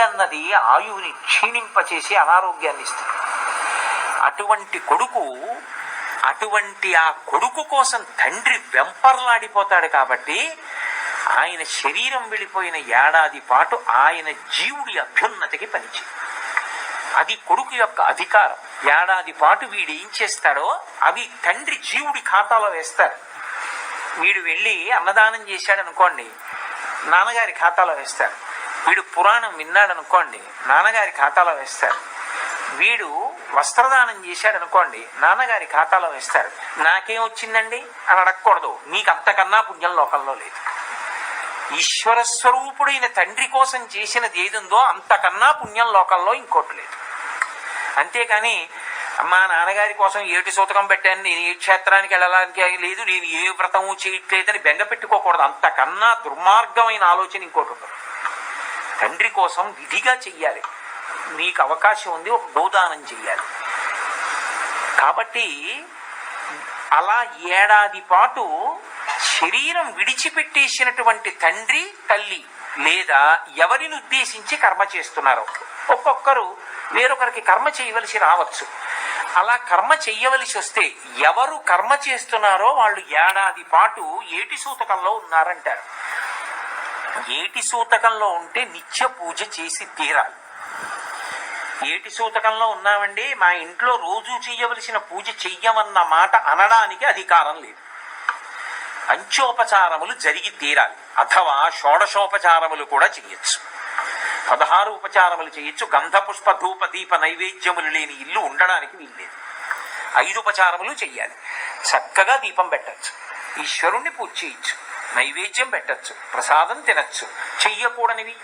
ఏడన్నది ఆయువుని క్షీణింపచేసి అనారోగ్యాన్ని ఇస్తుంది. అటువంటి కొడుకు అటువంటి ఆ కొడుకు కోసం తండ్రి వెంపర్లాడిపోతాడు కాబట్టి ఆయన శరీరం వెళ్ళిపోయిన ఏడాది పాటు ఆయన జీవుడి అభ్యున్నతికి పనిచేయి అది కొడుకు యొక్క అధికారం. ఏడాది పాటు వీడు ఏం చేస్తాడో అవి తండ్రి జీవుడి ఖాతాలో వేస్తారు. వీడు వెళ్ళి అన్నదానం చేశాడు అనుకోండి నాన్నగారి ఖాతాలో వేస్తారు. పురాణం విన్నాడు అనుకోండి నాన్నగారి ఖాతాలో వేస్తారు. వీడు వస్త్రదానం చేశాడు అనుకోండి నాన్నగారి ఖాతాలో వేస్తారు. నాకేం వచ్చిందండి? అని అడగకూడదు. నీకు అంతకన్నా పుణ్యం లోకంలో లేదు. ఈశ్వర స్వరూపుడైన తండ్రి కోసం చేసినది ఏదుందో అంతకన్నా పుణ్యం లోకంలో ఇంకోటి లేదు. అంతేకాని మా నాన్నగారి కోసం ఏటి సూతకం పెట్టాను? నేను ఏ క్షేత్రానికి వెళ్ళడానికి లేదు. నేను ఏ వ్రతము చేయట్లేదని బెంగ పెట్టుకోకూడదు. అంతకన్నా దుర్మార్గమైన ఆలోచన ఇంకోటి ఉండదు తండ్రి కోసం విధిగా చెయ్యాలి. నీకు అవకాశం ఉంది ఒక గోదానం చెయ్యాలి. కాబట్టి అలా ఏడాది పాటు శరీరం విడిచిపెట్టేసినటువంటి తండ్రి తల్లి లేదా ఎవరిని ఉద్దేశించి కర్మ చేస్తున్నారో ఒక్కొక్కరు వేరొకరికి కర్మ చేయవలసి రావచ్చు. అలా కర్మ చెయ్యవలసి వస్తే ఎవరు కర్మ చేస్తున్నారో వాళ్ళు ఏడాది పాటు ఏటి సూతకంలో ఉన్నారంటారు. ఏటి సూతకంలో ఉంటే నిత్య పూజ చేసి తీరాలి. ఏటి సూతకంలో ఉన్నామండి మా ఇంట్లో రోజు చేయవలసిన పూజ చెయ్యమన్న మాట అనడానికి అధికారం లేదు. పంచోపచారములు జరిగి తీరాలి. అథవా షోడశోపచారములు కూడా చేయొచ్చు. పదహారు ఉపచారములు చేయొచ్చు. గంధపుష్ప ధూప దీప నైవేద్యములు లేని ఇల్లు ఉండడానికి వీల్లేదు. ఐదు ఉపచారములు చెయ్యాలి. చక్కగా దీపం పెట్టచ్చు. ఈశ్వరుణ్ణి పూజ చేయొచ్చు. నైవేద్యం పెట్టచ్చు ప్రసాదం తినచ్చు. చెయ్యకూడనివి.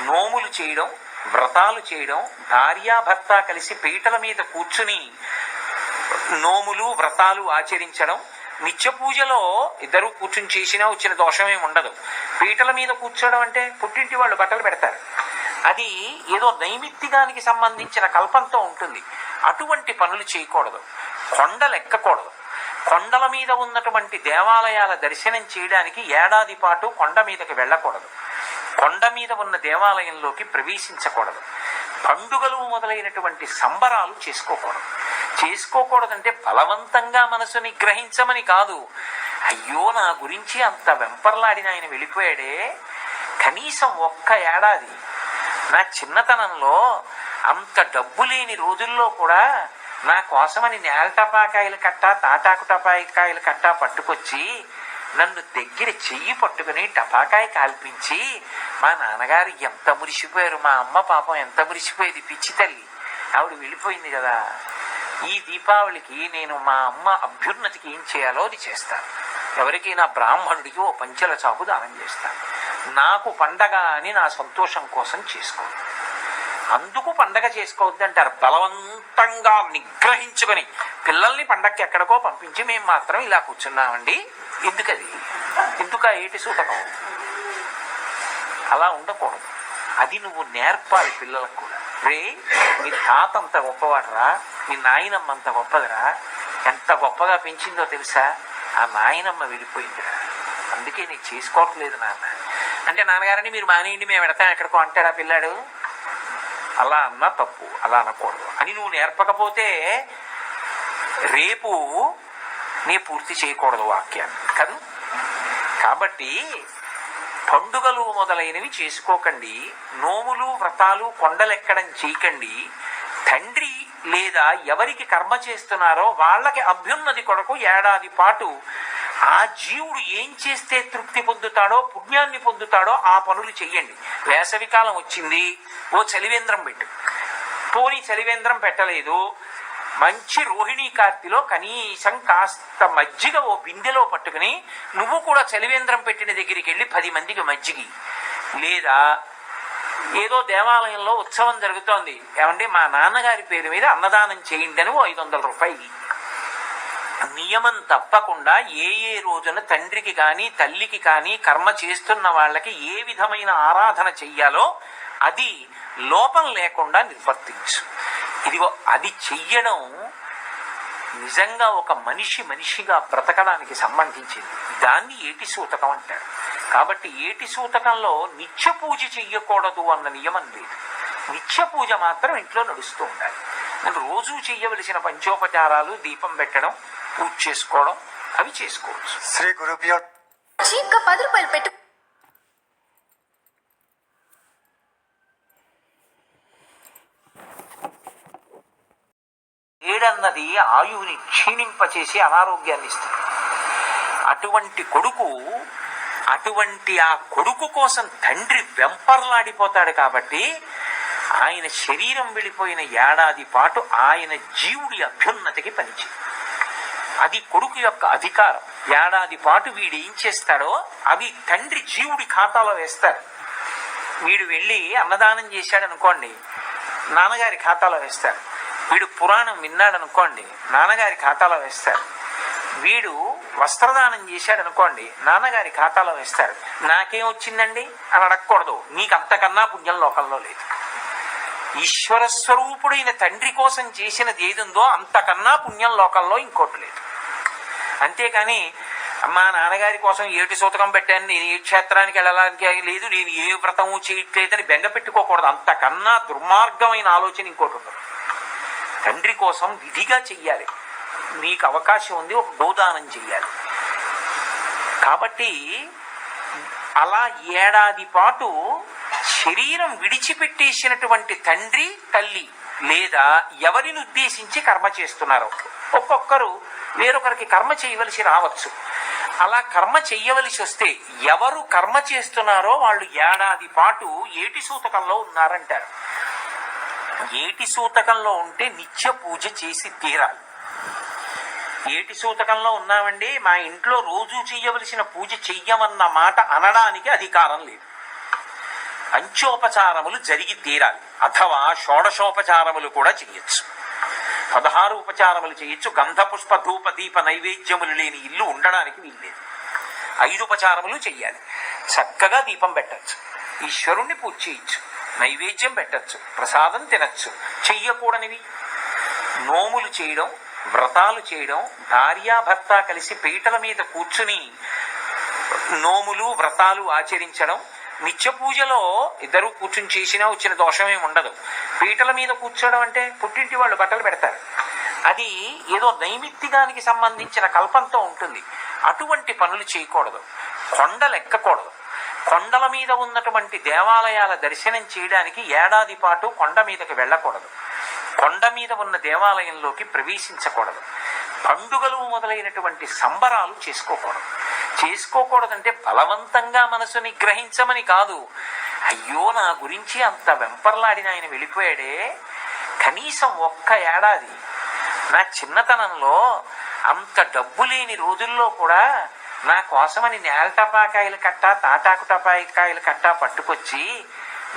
నోములు చేయడం వ్రతాలు చేయడం భార్యాభర్త కలిసి పీటల మీద కూర్చుని నోములు వ్రతాలు ఆచరించడం నిత్య పూజలో ఇద్దరు కూర్చుని చేసినా వచ్చిన దోషమే ఉండదు. పీటల మీద కూర్చోవడం అంటే పుట్టింటి వాళ్ళు బట్టలు పెడతారు. అది ఏదో నైమిత్తికానికి సంబంధించిన కల్పంతో ఉంటుంది. అటువంటి పనులు చేయకూడదు. కొండలు ఎక్కకూడదు కొండల మీద ఉన్నటువంటి దేవాలయాల దర్శనం చేయడానికి ఏడాది పాటు కొండ మీదకి వెళ్ళకూడదు. కొండ మీద ఉన్న దేవాలయంలోకి ప్రవేశించకూడదు. పండుగలు మొదలైనటువంటి సంబరాలు చేసుకోకూడదు. చేసుకోకూడదంటే బలవంతంగా మనసు నిగ్రహించమని కాదు. అయ్యో నా గురించి అంత వెంపర్లాడిన ఆయన వెళ్ళిపోయాడే. కనీసం ఒక్క ఏడాది. నా చిన్నతనంలో అంత డబ్బు లేని రోజుల్లో కూడా నా కోసమని నేల టపాకాయలు కట్ట తాటాకు టపాకాయలు కట్ట పట్టుకొచ్చి నన్ను దగ్గర చెయ్యి పట్టుకుని టపాకాయ కాల్పించి మా నాన్నగారు ఎంత మురిసిపోయారు మా అమ్మ పాపం ఎంత మురిసిపోయేది పిచ్చి తల్లి. ఆవిడ వెళ్ళిపోయింది కదా. ఈ దీపావళికి నేను మా అమ్మ అభ్యున్నతికి ఏం చేయాలో అది చేస్తాను. ఎవరికైనా బ్రాహ్మణుడికి ఓ పంచెల చాపు దానం చేస్తాను. నాకు పండగ అని నా సంతోషం కోసం చేసుకోను. అందుకు పండగ చేసుకోవద్దంటారు. బలవంతంగా నిగ్రహించుకొని. పిల్లల్ని పండగకి ఎక్కడికో పంపించి మేము మాత్రం ఇలా కూర్చున్నామండి. ఎందుకది? ఎందుక ఏటి సూతకం? అలా ఉండకూడదు. అది నువ్వు నేర్పాలి పిల్లలకు కూడా. రే మీ తాత అంత గొప్పవాడరా మీ నాయనమ్మ అంత గొప్పదిరా. ఎంత గొప్పగా పెంచిందో తెలుసా? ఆ నాయనమ్మ వెళ్ళిపోయిందిరా అందుకే నేను చేసుకోవట్లేదు నాన్న. అంటే నాన్నగారని మీరు మానేయండి మేము పెడతాం ఎక్కడికో అంటాడా పిల్లాడు? అలా అన్నా తప్పు అలా అనకూడదు. అని నువ్వు నేర్పకపోతే రేపు నీ పూర్తి చేయకూడదు వాక్యాన్ని కదా? కాబట్టి పండుగలు మొదలైనవి చేసుకోకండి నోములు వ్రతాలు కొండలెక్కడం చేయకండి. తండ్రి లేదా ఎవరికి కర్మ చేస్తున్నారో వాళ్ళకి అభ్యున్నతి కొరకు ఏడాది పాటు ఆ జీవుడు ఏం చేస్తే తృప్తి పొందుతాడో పుణ్యాన్ని పొందుతాడో ఆ పనులు చెయ్యండి. వేసవికాలం వచ్చింది ఓ చలివేంద్రం పెట్టు. పోనీ చలివేంద్రం పెట్టలేదు. మంచి రోహిణీ కార్తిలో కనీసం కాస్త మజ్జిగ ఓ బిందెలో పట్టుకుని నువ్వు కూడా చలివేంద్రం పెట్టిన దగ్గరికి వెళ్ళి పది మందికి మజ్జిగి. లేదా ఏదో దేవాలయంలో ఉత్సవం జరుగుతోంది. ఏమంటే మా నాన్నగారి పేరు మీద అన్నదానం చేయండి అని ఓ ఐదు వందల రూపాయలు నియమం తప్పకుండా ఏ ఏ రోజున తండ్రికి కానీ తల్లికి కానీ కర్మ చేస్తున్న వాళ్ళకి ఏ విధమైన ఆరాధన చెయ్యాలో అది లోపం లేకుండా నిర్వర్తించు. ఇదిగో అది చెయ్యడం నిజంగా ఒక మనిషి మనిషిగా బ్రతకడానికి సంబంధించింది. దాన్ని ఏటి సూతకం అంటారు. కాబట్టి ఏటి సూతకంలో నిత్య పూజ చెయ్యకూడదు అన్న నియమం లేదు. నిత్య పూజ మాత్రం ఇంట్లో నడుస్తూ ఉండాలి. మనం రోజు చెయ్యవలసిన పంచోపచారాలు దీపం పెట్టడం పూజ చేసుకోవడం అవి చేసుకోవచ్చు. శ్రీ గురుభ్యో చీప్గా పది రూపాయలు పెట్టు. ఏడన్నది ఆయువుని క్షీణింపచేసి అనారోగ్యాన్ని ఇస్తుంది. అటువంటి కొడుకు అటువంటి ఆ కొడుకు కోసం తండ్రి వెంపర్లాడిపోతాడు కాబట్టి ఆయన శరీరం వెళ్ళిపోయిన ఏడాది పాటు ఆయన జీవుడి అభ్యున్నతికి పనిచేయి అది కొడుకు యొక్క అధికారం. ఏడాది పాటు వీడు ఏం చేస్తాడో అవి తండ్రి జీవుడి ఖాతాలో వేస్తారు. వీడు వెళ్ళి అన్నదానం చేశాడు అనుకోండి నాన్నగారి ఖాతాలో వేస్తారు. వీడు పురాణం విన్నాడు అనుకోండి నాన్నగారి ఖాతాలో వేస్తారు. వీడు వస్త్రదానం చేశాడు అనుకోండి నాన్నగారి ఖాతాలో వేస్తారు. నాకేం వచ్చిందండి? అని అడగకూడదు. నీకు అంతకన్నా పుణ్యం లోకంలో లేదు. ఈశ్వర స్వరూపుడైన తండ్రి కోసం చేసినది ఏదుందో అంతకన్నా పుణ్యం లోకంలో ఇంకోటి లేదు. అంతేకాని మా నాన్నగారి కోసం ఏటి సూతకం పెట్టాను? నేను ఏ క్షేత్రానికి వెళ్ళడానికి లేదు నేను ఏ వ్రతము చేయట్లేదని బెంగ పెట్టుకోకూడదు. అంతకన్నా దుర్మార్గమైన ఆలోచన ఇంకోటి ఉండదు తండ్రి కోసం విధిగా చెయ్యాలి. నీకు అవకాశం ఉంది ఒక గోదానం చెయ్యాలి. కాబట్టి అలా ఏడాది పాటు శరీరం విడిచిపెట్టేసినటువంటి తండ్రి తల్లి లేదా ఎవరిని ఉద్దేశించి కర్మ చేస్తున్నారో. ఒక్కొక్కరు వేరొకరికి కర్మ చేయవలసి రావచ్చు. అలా కర్మ చెయ్యవలసి వస్తే ఎవరు కర్మ చేస్తున్నారో వాళ్ళు ఏడాది పాటు ఏటి సూతకంలో ఉన్నారంటారు. ఏటి సూతకంలో ఉంటే నిత్య పూజ చేసి తీరాలి. ఏటి సూతకంలో ఉన్నామండి మా ఇంట్లో రోజు చెయ్యవలసిన పూజ చెయ్యమన్న మాట అనడానికి అధికారం లేదు. పంచోపచారములు జరిగి తీరాలి. అథవా షోడశోపచారములు కూడా చేయొచ్చు. పదహారు ఉపచారములు చేయొచ్చు. గంధపుష్ప ధూప దీప నైవేద్యములు లేని ఇల్లు ఉండడానికి వీల్లేదు. ఐదు ఉపచారములు చెయ్యాలి. చక్కగా దీపం పెట్టచ్చు. ఈశ్వరుణ్ణి పూజ చేయొచ్చు. నైవేద్యం పెట్టచ్చు. ప్రసాదం తినచ్చు. చెయ్యకూడనివి. నోములు చేయడం వ్రతాలు చేయడం భార్యాభర్త కలిసి పీటల మీద కూర్చుని నోములు వ్రతాలు ఆచరించడం నిత్య పూజలో ఇద్దరు కూర్చుని చేసినా వచ్చిన దోషమేం ఉండదు. పీటల మీద కూర్చోవడం అంటే పుట్టింటి వాళ్ళు బట్టలు పెడతారు. అది ఏదో నైమిత్తికానికి సంబంధించిన కల్పంతో ఉంటుంది. అటువంటి పనులు చేయకూడదు. కొండలు ఎక్కకూడదు కొండల మీద ఉన్నటువంటి దేవాలయాల దర్శనం చేయడానికి ఏడాది పాటు కొండ మీదకి వెళ్ళకూడదు. కొండ మీద ఉన్న దేవాలయంలోకి ప్రవేశించకూడదు. పండుగలు మొదలైనటువంటి సంబరాలు చేసుకోకూడదు. చేసుకోకూడదంటే బలవంతంగా మనసుని గ్రహించమని కాదు. అయ్యో నా గురించి అంత వెంపర్లాడిన ఆయన వెళ్ళిపోయాడే. కనీసం ఒక్క ఏడాది. నా చిన్నతనంలో అంత డబ్బు లేని రోజుల్లో కూడా నా కోసమని నేల టపాకాయలు కట్ట తాటాకు టపాకాయలు కట్ట పట్టుకొచ్చి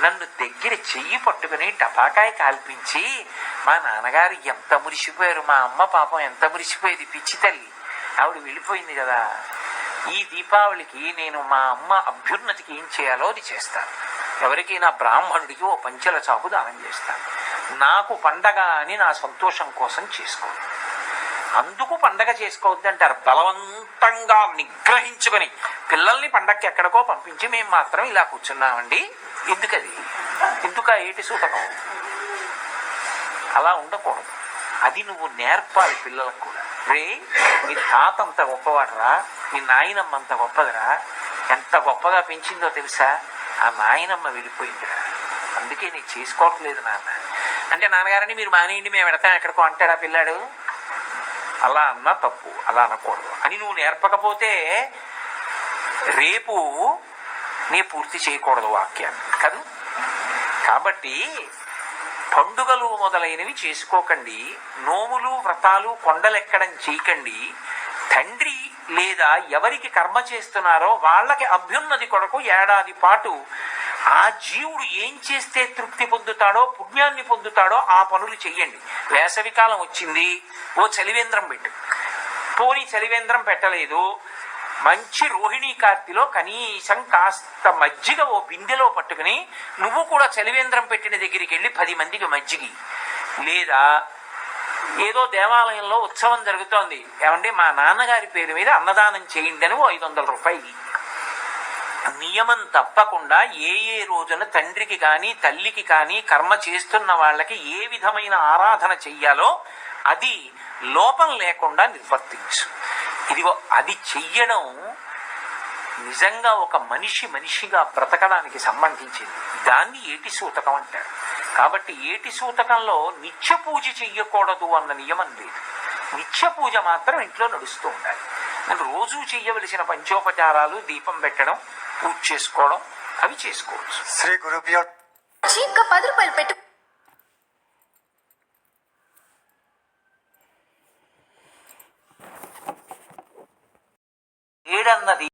నన్ను దగ్గర చెయ్యి పట్టుకుని టపాకాయ కాల్పించి మా నాన్నగారు ఎంత మురిసిపోయారు మా అమ్మ పాపం ఎంత మురిసిపోయేది పిచ్చి తల్లి. ఆవిడ వెళ్ళిపోయింది కదా. ఈ దీపావళికి నేను మా అమ్మ అభ్యున్నతికి ఏం చేయాలో అది చేస్తాను. ఎవరికైనా బ్రాహ్మణుడికి ఓ పంచెల చాకు దానం చేస్తాను. నాకు పండగ అని నా సంతోషం కోసం చేసుకో. అందుకు పండగ చేసుకోవద్దు అంటారు బలవంతంగా నిగ్రహించుకొని పిల్లల్ని పండగకి ఎక్కడికో పంపించి మేము మాత్రం ఇలా కూర్చున్నామండి. ఎందుకది? ఎందుక ఏటి సూతకం? అలా ఉండకూడదు. అది నువ్వు నేర్పాలి పిల్లలకు. కూడా రే మీ తాత అంత గొప్పవాడరా. మీ నాయనమ్మ అంత గొప్పదిరా? ఎంత గొప్పగా పెంచిందో తెలుసా? ఆ నాయనమ్మ వెళ్ళిపోయిందిరా. అందుకే నేను చేసుకోవట్లేదు నాన్న. అంటే నాన్నగారని మీరు మానేయండి మేము పెడతాం ఎక్కడికో అంటాడా పిల్లాడు? అలా అన్నా తప్పు అలా అనకూడదు. అని నువ్వు నేర్పకపోతే రేపు నీ పూర్తి చేయకూడదు వాక్యాన్ని కాదు? కాబట్టి పండుగలు మొదలైనవి చేసుకోకండి నోములు వ్రతాలు కొండలెక్కడం చేయకండి తండ్రి లేదా ఎవరికి కర్మ చేస్తున్నారో వాళ్ళకి అభ్యున్నతి కొరకు ఏడాది పాటు ఆ జీవుడు ఏం చేస్తే తృప్తి పొందుతాడో పుణ్యాన్ని పొందుతాడో ఆ పనులు చెయ్యండి. వేసవికాలం వచ్చింది ఓ చలివేంద్రం పెట్టు. పోనీ చలివేంద్రం పెట్టలేదు. మంచి రోహిణీ కార్తిలో కనీసం కాస్త మజ్జిగ ఓ బిందెలో పట్టుకుని నువ్వు కూడా చలివేంద్రం పెట్టిన దగ్గరికి వెళ్ళి పది మందికి మజ్జిగి. లేదా ఏదో దేవాలయంలో ఉత్సవం జరుగుతోంది. ఏమంటే మా నాన్నగారి పేరు మీద అన్నదానం చేయండి అని ఓ ఐదు వందల రూపాయలు నియమం తప్పకుండా ఏ ఏ రోజున తండ్రికి కానీ తల్లికి కానీ కర్మ చేస్తున్న వాళ్ళకి ఏ విధమైన ఆరాధన చెయ్యాలో అది లోపం లేకుండా నిర్వర్తించు. ఇదిగో అది చెయ్యడం నిజంగా ఒక మనిషి మనిషిగా బ్రతకడానికి సంబంధించింది. దాన్ని ఏటి సూతకం అంటారు. కాబట్టి ఏటి సూతకంలో నిత్య పూజ చెయ్యకూడదు అన్న నియమం లేదు. నిత్య పూజ మాత్రం ఇంట్లో నడుస్తూ ఉండాలి. మనం రోజు చెయ్యవలసిన పంచోపచారాలు దీపం పెట్టడం పూజ చేసుకోవడం అవి చేసుకోవచ్చు. శ్రీ గురుభ్యో చీప్గా పది రూపాయలు పెట్టు.